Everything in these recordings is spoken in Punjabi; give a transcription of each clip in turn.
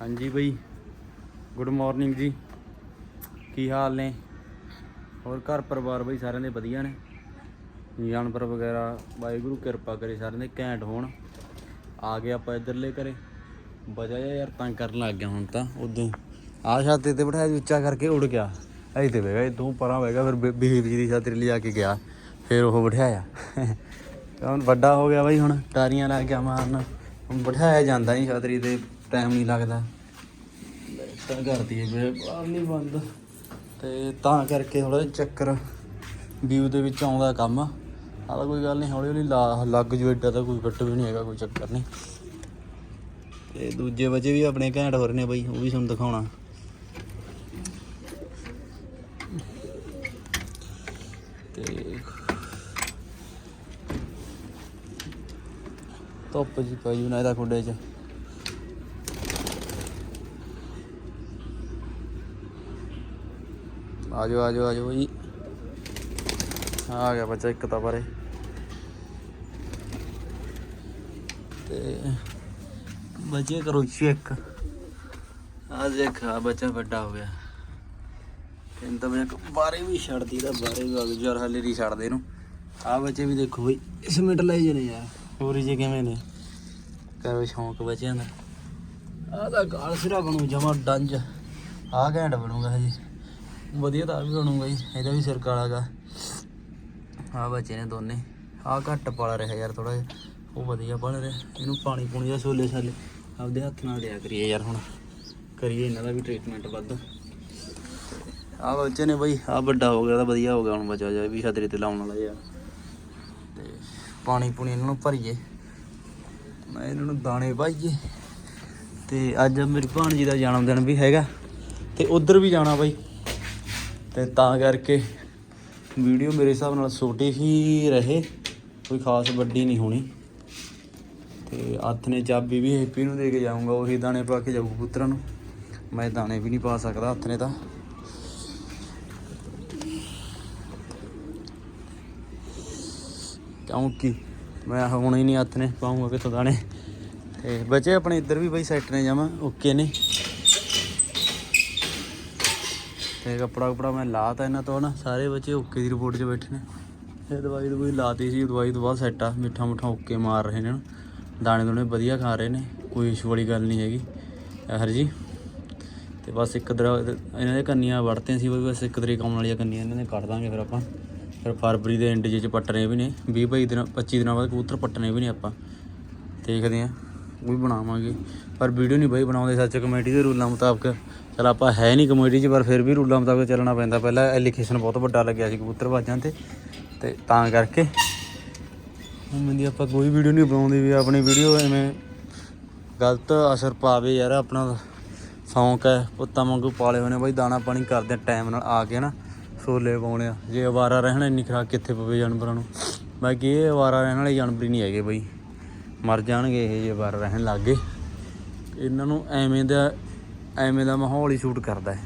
ਹਾਂਜੀ ਬਈ। ਗੁੱਡ ਮਾਰਨਿੰਗ ਜੀ। ਕੀ ਹਾਲ ਨੇ? ਹੋਰ ਘਰ ਪਰਿਵਾਰ ਬਈ ਸਾਰਿਆਂ ਦੇ ਵਧੀਆ ਨੇ? ਜਾਨਵਰ ਵਗੈਰਾ, ਵਾਹਿਗੁਰੂ ਕਿਰਪਾ ਕਰੇ ਸਾਰਿਆਂ ਦੇ, ਘੈਂਟ ਹੋਣ। ਆ ਗਏ ਆਪਾਂ ਇੱਧਰਲੇ ਘਰੇ। ਵਜਾ ਜਿਹਾ ਯਾਰ, ਤੰਗ ਕਰਨ ਲੱਗ ਗਿਆ ਹੁਣ ਤਾਂ, ਉਦੋਂ। ਆ ਛਾਤੇ ਤੇ ਬਿਠਾਇਆ ਉੱਚਾ ਕਰਕੇ ਉੜ ਗਿਆ। ਐਂ ਤੇ ਬਹਿਗਾ ਤੂੰ ਪਰਾਂ ਬਹਿਗਾ, ਫਿਰ ਬੀਬੀ ਜੀ ਦੀ ਛਾਤਰੀ ਲਿਆ ਕੇ ਗਿਆ। ਫਿਰ ਉਹ ਬਿਠਾਇਆ। ਤਾਂ ਹੁਣ ਵੱਡਾ ਹੋ ਗਿਆ ਬਾਈ, ਹੁਣ ਟਾਰੀਆਂ ਲੱਗ ਗਿਆ ਮਾਰਨ। ਹੁਣ ਬਿਠਾਇਆ ਜਾਂਦਾ ਨਹੀਂ ਛਾਤਰੀ ਤੇ। ਟਾਈਮ ਨਹੀਂ ਲੱਗਦਾ। ਤਾਂ ਕਰਦੀ ਹੈ ਵੀਰੇ ਬਾਹਰ ਨਹੀਂ ਬੰਦ। ਤੇ ਤਾਂ ਕਰਕੇ ਥੋੜਾ ਚੱਕਰ ਵਿਊ ਦੇ ਵਿੱਚ ਆਉਂਦਾ ਕੰਮ ਆਹ ਕੋਈ ਗੱਲ ਨਹੀਂ ਹੌਲੀ ਹੌਲੀ ਲਾ- ਲੱਗ ਜੂ ਏਡਾ ਤਾਂ ਕੋਈ ਕੱਟ ਵੀ ਨਹੀਂ ਹੈਗਾ, ਕੋਈ ਚੱਕਰ ਨਹੀਂ ਤੇ ਦੂਜੇ ਬੱਚੇ ਵੀ ਆਪਣੇ ਘੈਂਟ ਹੋ ਨੇ ਬਈ, ਉਹ ਵੀ ਤੁਹਾਨੂੰ ਦਿਖਾਉਣਾ। ਤੇ ਧੁੱਪ ਜੀ ਪਈ ਉਹਨਾਂ ਦਾ ਖੁੱਡੇ 'ਚ। ਆਜੋ ਆਜੋ ਆਜੋ ਜੀ ਆ ਗਿਆ ਬੱਚਾ ਇੱਕ ਤਾਂ ਬਾਰੇ ਤੇ ਬੱਚੇ ਕਰੋ ਚੈੱਕ ਆ ਦੇਖ, ਆ ਬੱਚਾ ਵੱਡਾ ਹੋ ਗਿਆ। ਕਹਿੰਦਾ ਮੈਂ ਬਾਰੇ ਵੀ ਛੱਡਦੀ ਤਾਂ ਬਾਰੇ ਵੀ ਅਗ ਜਰ ਹਲੇ ਨਹੀਂ ਛੱਡਦੇ ਇਹਨੂੰ। ਆ ਬੱਚੇ ਵੀ ਦੇਖੋ ਬਈ, ਇਸ ਮਿੰਟ ਲਈ ਜਨੇ ਯਾਰ ਹੋਰ ਜੇ ਕਿਵੇਂ ਨੇ? ਕਰੋ ਸ਼ੌਂਕ ਬੱਚਿਆਂ ਦਾ? ਆ ਤਾਂ ਗਾਲ ਸਿਰਾ ਬਣੂ, ਜਮਾ ਡੰਜ। ਆ ਘੈਂਟ ਬਣੂਗਾ ਹਜੇ। ਵਧੀਆ ਤਾਂ ਵੀ ਬਣੂਗਾ ਜੀ, ਇਹਦਾ ਵੀ ਸਿਰ ਕਾਲਾ ਗਾ। ਆ ਬੱਚੇ ਨੇ ਦੋਨੇ। ਆ ਘੱਟ ਪਾਲ ਰਿਹਾ ਯਾਰ ਥੋੜਾ ਜਿਹਾ। ਉਹ ਵਧੀਆ ਬਣ ਰਿਹਾ। ਇਹਨੂੰ ਪਾਣੀ ਪੂਣੀ ਦਾ ਛੋਲੇ ਛਾਲੇ ਆਪਦੇ ਹੱਥ ਨਾਲ ਦਿਆ ਕਰੀਏ ਯਾਰ ਹੁਣ। ਕਰੀਏ ਇਹਨਾਂ ਦਾ ਵੀ ਟ੍ਰੀਟਮੈਂਟ ਵੱਧ। ਆ ਬੱਚੇ ਨੇ ਬਈ ਆ ਵੱਡਾ ਹੋ ਗਿਆ ਤਾਂ ਵਧੀਆ ਹੋ ਗਿਆ ਹੁਣ ਬਚਾ ਜਾ ਵੀ ਛਤਰੀ ਤੇ ਲਾਉਣ ਵਾਲਾ ਯਾਰ ਤੇ ਪਾਣੀ ਪੂਣੀ ਇਹਨਾਂ ਨੂੰ ਭਰੀਏ। ਮੈਂ ਇਹਨਾਂ ਨੂੰ ਦਾਣੇ ਪਾਈਏ। ਤੇ ਅੱਜ ਮੇਰੀ ਭਾਣਜੀ ਦਾ ਜਨਮ ਦਿਨ ਵੀ ਹੈਗਾ। ਤੇ ਉਧਰ ਵੀ ਜਾਣਾ ਬਾਈ। ਤੇ ਤਾਂ ਕਰਕੇ ਵੀਡੀਓ ਮੇਰੇ ਹਿਸਾਬ ਨਾਲ ਛੋਟੀ ਹੀ ਰਹੇ, ਕੋਈ ਖਾਸ ਵੱਡੀ ਨਹੀਂ ਹੋਣੀ। ਤੇ ਹੱਥ ਨੇ ਚਾਬੀ ਵੀ ਹੈਪੀ ਨੂੰ ਦੇ ਕੇ ਜਾਊਂਗਾ, ਉਹੀ ਦਾਣੇ ਪਾ ਕੇ ਜਾਊ ਪੁੱਤਰਾਂ ਨੂੰ। ਮੈਂ ਦਾਣੇ ਵੀ ਨਹੀਂ ਪਾ ਸਕਦਾ ਹੱਥ ਨੇ ਤਾਂ। ਕਿਉਂਕਿ ਮੈਂ ਹੁਣ ਹੀ ਨਹੀਂ ਹੱਥ ਨੇ ਪਾਉਂਗਾ ਕਿੱਥੋਂ ਦਾਣੇ। ਤੇ ਬੱਚੇ ਆਪਣੇ ਇੱਧਰ ਵੀ ਬਈ, ਸੈੱਟ ਨੇ ਜਾਵਾਂ ਓਕੇ ਨੇ। ਤੇ ਕੱਪੜਾ ਕੁਪੜਾ ਮੈਂ ਲਾਤਾ ਇਹਨਾਂ ਤੋਂ ਨਾ ਸਾਰੇ ਬੱਚੇ ਓਕੇ ਦੀ ਰਿਪੋਰਟ 'ਚ ਬੈਠੇ ਨੇ। ਇਹ ਦਵਾਈ ਦਵਾਈ ਲਾਤੀ ਸੀ, ਦਵਾਈ ਤੋਂ ਬਾਅਦ ਸੈੱਟ ਆ, ਮਿੱਠਾ ਮੁੱਠਾ ਓਕੇ ਮਾਰ ਰਹੇ ਨੇ ਨਾ। ਦਾਣੇ ਦੋਣੇ ਵਧੀਆ ਖਾ ਰਹੇ ਨੇ, ਕੋਈ ਇਸ਼ੂ ਵਾਲੀ ਗੱਲ ਨਹੀਂ ਹੈਗੀ। ਹਰ ਜੀ ਤੇ ਬਸ ਇੱਕ ਦਰ ਇਹਨਾਂ ਦੇ ਕੰਨੀਆਂ ਵੜਤੇ ਸੀ, ਬਈ ਬਸ ਇੱਕ ਤਰੀਕ ਆਉਣ ਵਾਲੀਆਂ ਕੰਨੀਆਂ ਇਹਨਾਂ ਨੇ ਕੱਢ ਦਾਂਗੇ ਫਿਰ ਆਪਾਂ। ਫਿਰ ਫਰਵਰੀ ਦੇ ਐਂਡ ਜਿਹੇ ਚ ਪੱਟਣੇ ਵੀ ਨੇ 20 22 ਦਿਨ 25 ਦਿਨਾਂ ਬਾਅਦ ਕਬੂਤਰ ਪੱਟਣੇ ਵੀ ਨੇ ਆਪਾਂ। ਦੇਖਦੇ ਆਂ ਉਹ ਵੀ ਬਣਾਵਾਂਗੇ। ਪਰ ਵੀਡੀਓ ਨਹੀਂ ਬਈ ਬਣਾਉਂਦੇ, ਸੱਚ ਕਮੇਟੀ ਦੇ ਰੂਲਾਂ ਮੁਤਾਬਕ। ਚਲ ਆਪਾਂ ਹੈ ਨਹੀਂ ਕਮੇਟੀ 'ਚ, ਪਰ ਫਿਰ ਵੀ ਰੂਲਾਂ ਮੁਤਾਬਕ ਚੱਲਣਾ ਪੈਂਦਾ। ਪਹਿਲਾਂ ਐਲੀਕੇਸ਼ਨ ਬਹੁਤ ਵੱਡਾ ਲੱਗਿਆ ਸੀ ਕਬੂਤਰਬਾਜ਼ਾਂ ਤੇ ਤੇ ਤਾਂ ਕਰਕੇ। ਹੁਣ ਮੰਦੀ ਆਪਾਂ ਕੋਈ ਵੀਡੀਓ ਨਹੀਂ ਬਣਾਉਂਦੇ ਵੀ ਆਪਣੀ ਵੀਡੀਓ ਐਵੇਂ ਗਲਤ ਅਸਰ ਪਾਵੇ ਯਾਰ, ਆਪਣਾ ਸ਼ੌਂਕ ਹੈ, ਪੁੱਤਾਂ ਵਾਂਗੂ ਪਾਲੇ ਹੋਏ ਨੇ ਬਾਈ ਦਾਣਾ ਪਾਣੀ ਕਰਦੇ ਟਾਈਮ ਨਾਲ ਆ ਕੇ ਨਾ ਛੋਲੇ ਪਾਉਣੇ ਆ। ਜੇ ਅਵਾਰਾ ਰਹਿਣਾ, ਇੰਨੀ ਖਰਾਕ ਕਿੱਥੇ ਪਵੇ ਜਾਨਵਰਾਂ ਨੂੰ? ਬਾਕੀ ਇਹ ਅਵਾਰਾ ਰਹਿਣ ਵਾਲੇ ਜਾਨਵਰ ਹੀ ਨਹੀਂ ਹੈਗੇ ਬਾਈ। ਮਰ ਜਾਣਗੇ ਇਹ ਜੇ ਅਵਾਰਾ ਰਹਿਣ ਲੱਗ। ਗਏ ਇਹਨਾਂ ਨੂੰ ਐਵੇਂ ਦਾ ਐਵੇਂ ਦਾ ਮਾਹੌਲ ਹੀ ਸ਼ੂਟ ਕਰਦਾ ਹੈ।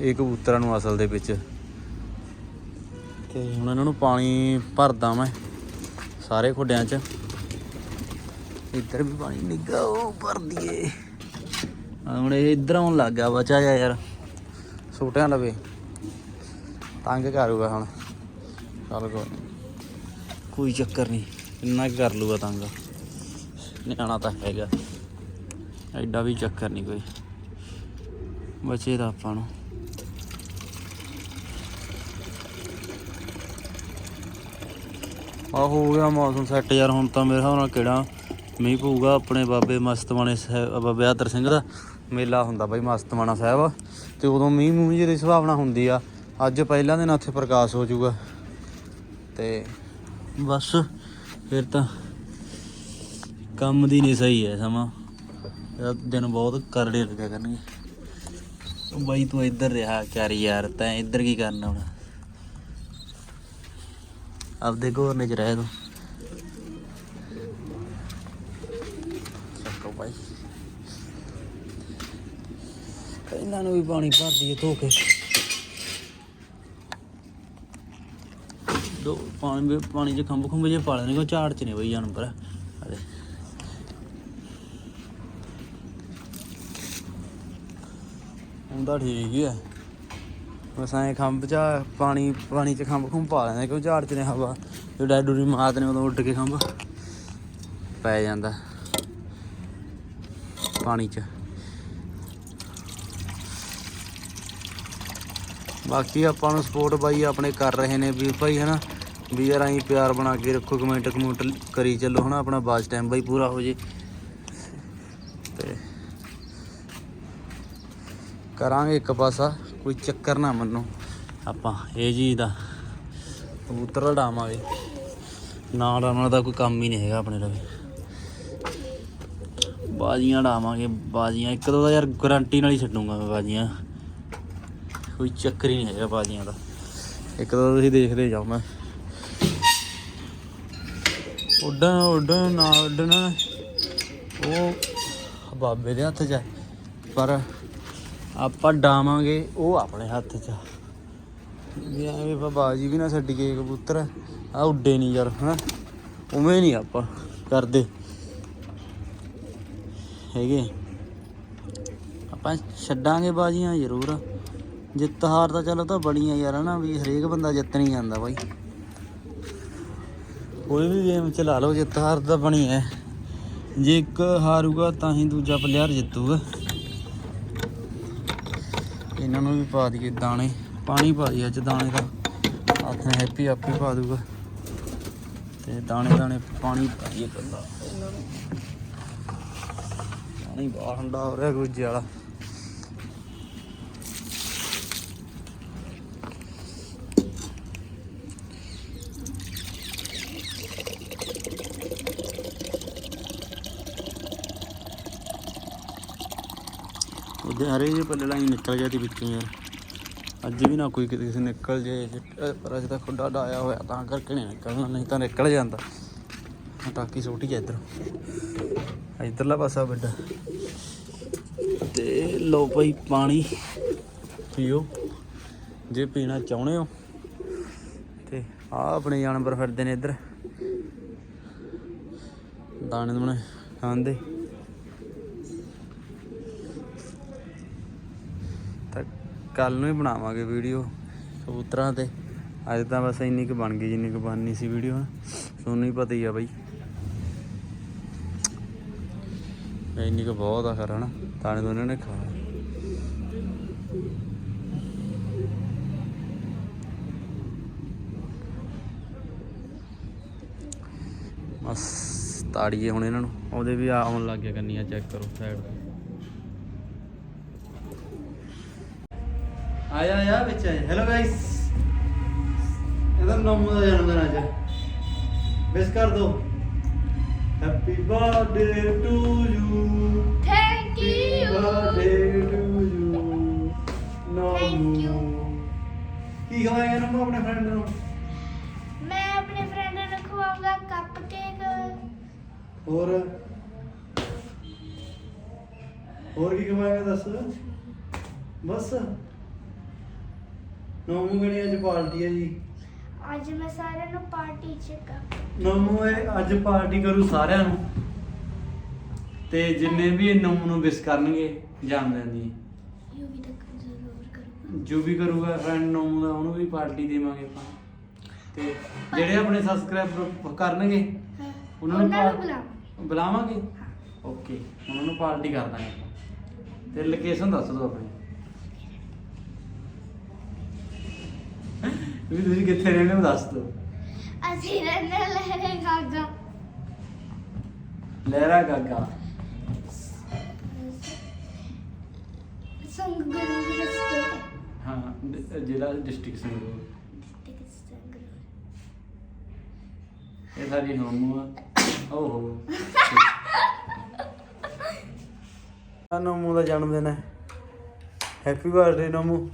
ਇਹ ਕਬੂਤਰਾਂ ਨੂੰ ਅਸਲ ਦੇ ਵਿੱਚ। ਤੇ ਹੁਣ ਇਹਨਾਂ ਨੂੰ ਪਾਣੀ ਭਰਦਾ ਮੈਂ ਸਾਰੇ ਖੁੱਡਿਆਂ 'ਚ। ਇੱਧਰ ਵੀ ਪਾਣੀ ਨਿੱਗਾ ਉਹ ਭਰ ਦਈਏ। ਹੁਣ ਇਹ ਇੱਧਰ ਆਉਣ ਲੱਗ ਗਿਆ ਬਚਾ ਜਾ ਯਾਰ। ਛੋਟਿਆਂ ਲਵੇ ਤੰਗ ਕਰੂਗਾ ਹੁਣ। ਚੱਲ ਕੋਈ ਕੋਈ ਚੱਕਰ ਨਹੀਂ ਇੰਨਾ ਕੁ ਕਰ ਲੂਗਾ ਤੰਗ? ਨਿਆਣਾ ਤਾਂ ਹੈਗਾ। ਐਡਾ ਵੀ ਚੱਕਰ ਨਹੀਂ ਕੋਈ। ਬਚੇ ਦਾ ਆਪਾਂ ਨੂੰ। ਆ ਹੋ ਗਿਆ ਮੌਸਮ ਸੈੱਟ ਯਾਰ, ਹੁਣ ਤਾਂ ਮੇਰੇ ਹਿਸਾਬ ਨਾਲ ਕਿਹੜਾ ਮੀਂਹ ਪਊਗਾ। ਆਪਣੇ ਬਾਬੇ ਮਸਤਵਾਣੇ ਸਾਹਿਬ ਬਾਬੇ ਆਦਰ ਸਿੰਘ ਦਾ ਮੇਲਾ ਹੁੰਦਾ ਬਾਈ ਮਸਤਵਾਣਾ ਸਾਹਿਬ। ਤੇ ਉਦੋਂ ਮੀਂਹ ਮੂੰਹ ਜਿਹੀ ਦੀ ਸੰਭਾਵਨਾ ਹੁੰਦੀ ਆ। ਅੱਜ ਪਹਿਲਾਂ ਦਿਨ ਉੱਥੇ ਪ੍ਰਕਾਸ਼ ਹੋ ਜਾਊਗਾ। ਤੇ ਬਸ ਫਿਰ ਤਾਂ ਕੰਮ ਦੀ ਨਹੀਂ ਸਹੀ ਹੈ ਸਮਾਂ। ਦਿਨ ਬਹੁਤ ਕਰੜੇ ਲੱਗਿਆ ਕਰਨਗੇ। ਬਾਈ ਤੂੰ ਇੱਧਰ ਰਿਹਾ, ਕਰ ਯਾਰ, ਤੈਂ ਇੱਧਰ ਕੀ ਕਰਨਾ ਹੁਣ? ਆਪਦੇ ਘੋਰਨੇ ਚ ਰਹਿ ਤੂੰ। ਚੱਕੋ ਬਾਈ। ਇਹਨਾਂ ਨੂੰ ਵੀ ਪਾਣੀ ਭਰ ਦਈਏ ਧੋ ਕੇ। ਦੋ ਪਾਣੀ ਪਾਣੀ ਚ ਖੰਭ ਖੰਭ ਜੇ ਪਾ ਲੈਣੇ ਕੋ ਝਾੜ ਚ ਨੇ ਬਈ ਜਾਨਵਰ? ਅਰੇ। ਹੁੰਦਾ ਠੀਕ ਹੀ ਹੈ ਬਸ ਐਂ ਖੰਭ ਚ ਪਾਣੀ ਪਾਣੀ ਚ ਖੰਭ ਖੁੰਭ ਪਾ ਲੈਂਦੇ ਕਿਉਂ ਝਾੜ ਚ ਨੇ ਹਵਾ? ਜੋ ਡੈਡੂਰੀ ਮਾਤ ਨੇ ਉਦੋਂ ਉੱਡ ਕੇ ਖੰਭ ਪੈ ਜਾਂਦਾ। ਪਾਣੀ ਚ। ਬਾਕੀ ਆਪਾਂ ਨੂੰ ਸਪੋਰਟ ਬਾਈ ਆਪਣੇ ਕਰ ਰਹੇ ਨੇ ਵੀ ਭਾਈ, ਹਨਾ? ਵੀ ਯਾਰ ਐਂ ਪਿਆਰ ਬਣਾ ਕੇ ਰੱਖੋ, ਕਮੈਂਟ ਕਮੈਂਟ ਕਰੀ ਚੱਲੋ, ਹਨਾ, ਆਪਣਾ ਬਾਜ ਟਾਈਮ ਬਾਈ ਪੂਰਾ ਹੋ ਜੇ। ਤੇ ਕਰਾਂਗੇ ਇੱਕ ਪਾਸਾ, ਕੋਈ ਚੱਕਰ ਨਾ ਮੰਨੋ। ਆਪਾਂ ਇਹ ਜੀ ਦਾ ਕਬੂਤਰ ਉਡਾਵਾਂਗੇ ਨਾ ਉਡਾਉਣ ਦਾ ਕੋਈ ਕੰਮ ਹੀ ਨਹੀਂ ਹੈਗਾ ਆਪਣੇ ਲਵੇ। ਬਾਜ਼ੀਆਂ ਉਡਾਵਾਂਗੇ ਬਾਜ਼ੀਆਂ, ਇੱਕ ਦੋ ਦਾ ਯਾਰ ਗਾਰੰਟੀ ਨਾਲ ਹੀ ਛੱਡੂੰਗਾ ਮੈਂ ਬਾਜ਼ੀਆਂ। ਕੋਈ ਚੱਕਰ ਹੀ ਨਹੀਂ ਹੈਗਾ ਬਾਜ਼ੀਆਂ ਦਾ। ਇੱਕ ਦੋ ਤੁਸੀਂ ਦੇਖਦੇ ਜਾਓ ਮੈਂ। ਉੱਡਣ ਉੱਡਣ ਨਾ ਉੱਡਣ। ਉਹ ਬਾਬੇ ਦੇ ਹੱਥ 'ਚ ਹੈ ਪਰ ਆਪਾਂ ਡਾਵਾਂਗੇ ਉਹ ਆਪਣੇ ਹੱਥ 'ਚ ਆ। ਵੀ ਐਵੇਂ ਆਪਾਂ ਵੀ ਨਾ ਛੱਡੀਏ ਕਬੂਤਰ, ਆ ਉੱਡੇ ਨਹੀਂ ਯਾਰ, ਹਨਾ? ਉਵੇਂ ਨਹੀਂ ਆਪਾਂ ਕਰਦੇ। ਹੈਗੇ ਆਪਾਂ ਛੱਡਾਂਗੇ ਬਾਜੀਆਂ ਜ਼ਰੂਰ। ਜਿੱਤ ਹਾਰ ਤਾਂ ਚਲੋ ਤਾਂ ਬੜੀਆਂ ਯਾਰ, ਹਨਾ? ਵੀ ਹਰੇਕ ਬੰਦਾ ਜਿੱਤ ਨਹੀਂ ਜਾਂਦਾ ਬਾਈ। ਕੋਈ ਵੀ ਗੇਮ ਚ ਲਾ ਲਓ, ਜਿੱਤ ਹਾਰ ਤਾਂ ਬਣੀ ਹੈ ਜੇ ਇੱਕ ਹਾਰੂਗਾ ਤਾਂ ਹੀ ਦੂਜਾ ਪਲੇਅਰ ਜਿੱਤੂਗਾ। ਇਹਨਾਂ ਨੂੰ ਵੀ ਪਾ ਦਈਏ ਦਾਣੇ। ਪਾਣੀ ਪਾ ਦਈਏ ਅੱਜ ਦਾਣੇ ਦਾ। ਆਪਣੇ ਹੈਪੀ ਆਪੇ ਪਾ ਦੂਗਾ ਤੇ ਦਾਣੇ ਦਾਣੇ ਪਾਣੀ ਪਾਈਏ ਪਹਿਲਾਂ ਇਹਨਾਂ ਪਾਣੀ ਬਾਹਰ ਠੰਡਾ ਹੋ ਰਿਹਾ ਗੁੱਜੇ ਵਾਲਾ। ਉਹਦੇ ਹਰੇ ਜਿਹੇ ਪੱਲੇ ਲਾਈ ਨਿਕਲ ਗਿਆ ਤੀ ਵਿੱਚੋਂ ਯਾਰ। ਅੱਜ ਵੀ ਨਾ ਕੋਈ ਕਿਸੇ ਨਿਕਲ ਜੇ ਪਰ ਅੱਜ ਤਾਂ ਖੁੱਡਾ ਡਾਇਆ ਹੋਇਆ, ਤਾਂ ਕਰਕੇ ਨਹੀਂ ਨਿਕਲਣਾ, ਨਹੀਂ ਤਾਂ ਨਿਕਲ ਜਾਂਦਾ। ਆਹ ਟਾਕੀ ਛੋਟੀ ਹੈ ਇੱਧਰ ਇੱਧਰਲਾ ਪਾਸਾ ਵੱਡਾ। ਤੇ ਲਓ ਭਾਈ ਪਾਣੀ ਪੀਓ, ਜੇ ਪੀਣਾ ਚਾਹੁੰਦੇ ਹੋ। ਤੇ ਆ ਆਪਣੇ ਜਾਨਵਰ ਫਿਰਦੇ ਨੇ ਇੱਧਰ। ਦਾਣੇ ਦੂਣੇ ਖਾਂਦੇ ਤਾਂ ਕੱਲ ਨੂੰ ਹੀ ਬਣਾਵਾਂਗੇ ਵੀਡੀਓ ਕਬੂਤਰਾਂ ਤੇ। ਅੱਜ ਤਾਂ ਬਸ ਇੰਨੀ ਕੁ ਬਣ ਗਈ, ਜਿੰਨੀ ਕੁ ਬਣਨੀ ਸੀ ਵੀਡੀਓ। ਤੁਹਾਨੂੰ ਹੀ ਪਤਾ ਹੀ ਆ ਬਾਈ। ਇੰਨੀ ਕੁ ਬਹੁਤ ਆ ਖਰਾ ਨਾ ਤਾਣੇ ਤੋਂ ਨੇ ਖਾਣਾ ਬਸ ਤਾੜੀਏ ਹੁਣ ਇਹਨਾਂ ਨੂੰ। ਉਹਦੇ ਵੀ ਆਉਣ ਲੱਗ ਗਿਆ ਕੰਨੀਆਂ, ਚੈੱਕ ਕਰੋ ਸਾਈਡ ਆਇਆ ਆਇਆ ਵਿੱਚ ਆਇਆ ਹੈਲੋ ਗਾਇਸ ਇਹਦਾ ਨਾਮ ਦਾ ਜਨਮ ਦਿਨ ਅੱਜ। ਵਿਸ਼ ਕਰ ਦੋ। Happy birthday to you happy you. Birthday to you Thank you. ਕੀ ਖਵਾਏਗਾ ਨਮੂ ਆਪਣੇ ਫਰੈਂਡ ਨੂੰ? ਮੈਂ ਆਪਣੇ ਫਰੈਂਡ ਨੂੰ ਖਵਾਉਂਗਾ ਕੱਪ ਕੇਕ ਹੋਰ? ਹੋਰ ਕੀ ਖਵਾਏਗਾ ਦੱਸ? ਬਸ। ਨਮੂ ਗਣੀ ਅੱਜ ਪਾਰਟੀ ਹੈ ਜੀ। ਅੱਜ ਮੈਂ ਸਾਰਿਆਂ ਨੂੰ ਪਾਰਟੀ ਚ ਕੱਪ ਨਮੂ ਇਹ ਅੱਜ ਪਾਰਟੀ ਕਰੂ ਸਾਰਿਆਂ ਨੂੰ। ਤੇ ਜਿੰਨੇ ਵੀ ਇਹ ਨਮੂ ਨੂੰ ਵਿਸ ਕਰਨਗੇ ਜਨਮਦਿਨ ਦੀ ਯੂ ਵੀ ਤੱਕ ਜ਼ਰੂਰ ਕਰੂੰਗਾ। ਜੋ ਵੀ ਕਰੂਗਾ ਫਰੈਂਡ ਨਮੂ ਦਾ ਉਹਨੂੰ ਵੀ ਪਾਰਟੀ ਦੇਵਾਂਗੇ ਆਪਾਂ। ਤੇ ਜਿਹੜੇ ਆਪਣੇ ਸਬਸਕ੍ਰਾਈਬ ਕਰਨਗੇ ਹਾਂ, ਉਹਨਾਂ ਨੂੰ ਉਹਨਾਂ ਨੂੰ ਪਾ- ਬੁਲਾਵਾਂ ਬੁਲਾਵਾਂਗੇ? ਓਕੇ ਉਹਨਾਂ ਨੂੰ ਪਾਰਟੀ ਕਰ ਦਾਂਗੇ ਆਪਾਂ। ਤੇ ਲੋਕੇਸ਼ਨ ਦੱਸ ਦਿਓ ਆਪਣੀ। ਵੀ ਤੁਸੀਂ ਕਿੱਥੇ ਰਹਿੰਦੇ ਹੋ ਦੱਸ ਦਿਓ। ਅਸੀਂ ਰਹਿੰਦੇ ਲਹਿਰੇ ਗਾਗਾ। ਲਹਿਰਾ ਗਾਗਾ। ਸੰਗ ਗੁਰੂ ਦੀ ਸਟੇਟ ਹਾਂ ਡ- ਜ਼ਿਲ੍ਹਾ ਡਿਸਟ੍ਰਿਕਟ ਸੰਗਰੂਰ। ਇਹ ਸਾਡੀ ਨੋਮੂ ਆ। ਓਹੋ। ਨੋਮੂ ਦਾ ਜਨਮ ਦਿਨ ਹੈ। Happy birthday Nomu.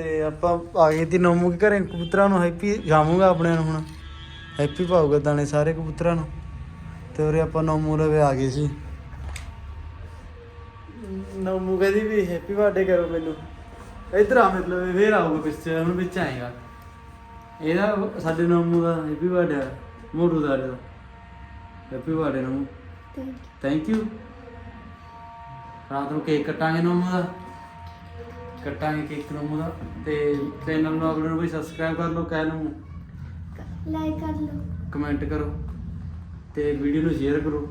ਤੇ ਆਪਾਂ ਆ ਗਏ ਤੀ ਨੋਮੂ ਕੇ ਘਰੇ ਕਬੂਤਰਾਂ ਨੂੰ ਹੈਪੀ ਜਾਵਾਂਗਾ ਆਪਣੇ ਨੂੰ ਹੁਣ। ਹੈਪੀ ਪਾਊਗਾ ਦਾਣੇ ਸਾਰੇ ਕਬੂਤਰਾਂ ਨੂੰ। ਤੇ ਉਰੇ ਆਪਾਂ ਨੋਮੂ ਲਵੇ ਆ ਗਏ ਸੀ। ਨੋਮੂ ਕਹਿੰਦੀ ਵੀ ਹੈਪੀ ਬਰਥਡੇ ਕਰੋ ਮੈਨੂੰ। ਇੱਧਰ ਆ ਮਤਲਬ ਫੇਰ ਆਊਗਾ ਪਿੱਛੇ ਹੁਣ ਵਿੱਚ ਆਏਗਾ ਇਹਦਾ ਸਾਡੇ ਨੋਮੂ ਦਾ ਹੈਪੀ ਬਰਥਡੇ ਮੋਟੂ ਦਾ ਇਹਦਾ happy birthday Nomu. Thank you ਰਾਤ ਨੂੰ ਕੇਕ ਕੱਟਾਂਗੇ ਨੋਮੂ ਦਾ। ਕੱਟਾਂਗੇ ਕੇਕ ਨੋਮੂ ਦਾ ਤੇ ਚੈਨਲ ਨੂੰ ਆਪਣੇ ਨੂੰ ਵੀ ਸਬਸਕ੍ਰਾਈਬ ਕਰ ਲਓ ਕਹਿ ਨੂੰ ਲਾਈਕ ਕਰ ਲਓ। ਕਮੈਂਟ ਕਰੋ ਤੇ ਵੀਡੀਓ ਨੂੰ ਸ਼ੇਅਰ ਕਰੋ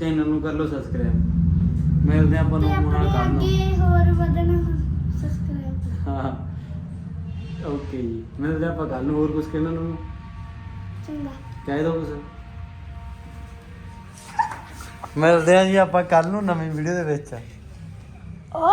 ਚੈਨਲ ਨੂੰ ਕਰ ਲਓ ਸਬਸਕ੍ਰਾਈਬ ਮਿਲਦੇ ਆਪਾਂ ਨਾਲ ਨੂੰ ਅੱਗੇ ਹੋਰ ਵਧਣਾ ਸਬਸਕ੍ਰਾਈਬ ਹਾਂ ਓਕੇ ਜੀ ਮਿਲਦੇ ਆਪਾਂ ਕੱਲ ਨੂੰ ਹੋਰ ਕੁਝ ਕਹਿਣਾ ਨੂੰ। ਚੰਗਾ। ਕਹਿ ਦੋ ਕੁਝ ਮਿਲਦੇ ਆ ਜੀ ਆਪਾਂ ਕੱਲ ਨੂੰ ਨਵੀਂ ਵੀਡੀਓ ਦੇ ਵਿੱਚ। ਓ!